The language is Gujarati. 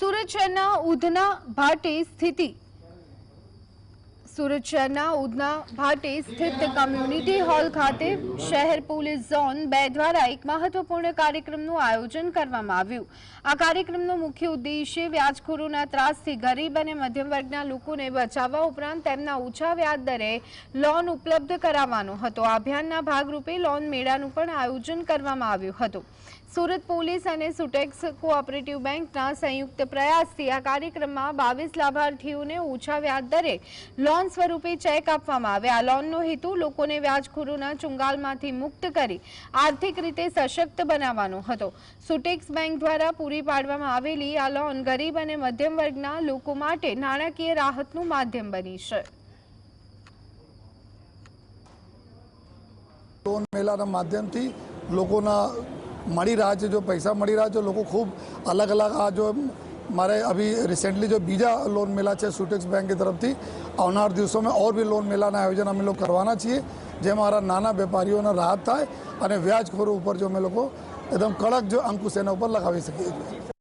સુરત શહેરના ઉધના ભાટે સ્થિતિ સુરત શહેરના ઉધના ભાટે સ્થિત કમ્યુનિટી હોલ ખાતે શહેર પોલીસ ઝોન બે દ્વારા એક મહત્વપૂર્ણ કાર્યક્રમનું આયોજન કરવામાં આવ્યું. આ કાર્યક્રમનો મુખ્ય ઉદ્દેશ્ય વ્યાજખોરોના ત્રાસથી ગરીબ અને મધ્યમ વર્ગના લોકોને બચાવવા ઉપરાંત તેમના ઓછા વ્યાજ દરે લોન ઉપલબ્ધ કરાવવાનો હતો. અભિયાનના ભાગરૂપે લોન મેળાનું પણ આયોજન કરવામાં આવ્યું હતું. સુરત પોલીસ અને સુટેક્સ કોઓપરેટિવ બેંકના સંયુક્ત પ્રયાસથી આ કાર્યક્રમમાં બાવીસ લાભાર્થીઓને ઓછા વ્યાજ દરે લોન સ્વરૂપે ચેક આપવામાં આવે આ લોનનો હેતુ લોકોને વ્યાજખોરોના ચુંગાલમાંથી મુક્ત કરી આર્થિક રીતે સશક્ત બનાવવાનો હતો. સુટેક્સ બેંક દ્વારા પૂરી પાડવામાં આવેલી આ લોન ગરીબ અને મધ્યમ વર્ગના લોકો માટે નાણાકીય રાહતનું માધ્યમ બની છે. લોન મેળાના માધ્યમથી લોકોના મળી રહ્યા છે. જો પૈસા મળી રહ્યા છે, લોકો ખૂબ અલગ અલગ આ જો મારે અભી રિસેન્ટલી જો બીજા લોન મેળા છે સુટેક્સ બેંક की તરફથી, આવનાર દિવસોમાં ઓર બી લોન મેળાના આયોજન અમે લોકો કરવાના છીએ જેમાં મારા નાના વેપારીઓને રાહત થાય અને વ્યાજખોરો ઉપર જો અમે લોકો એકદમ કડક જો અંકુશ એના ઉપર લગાવી શકીએ છીએ.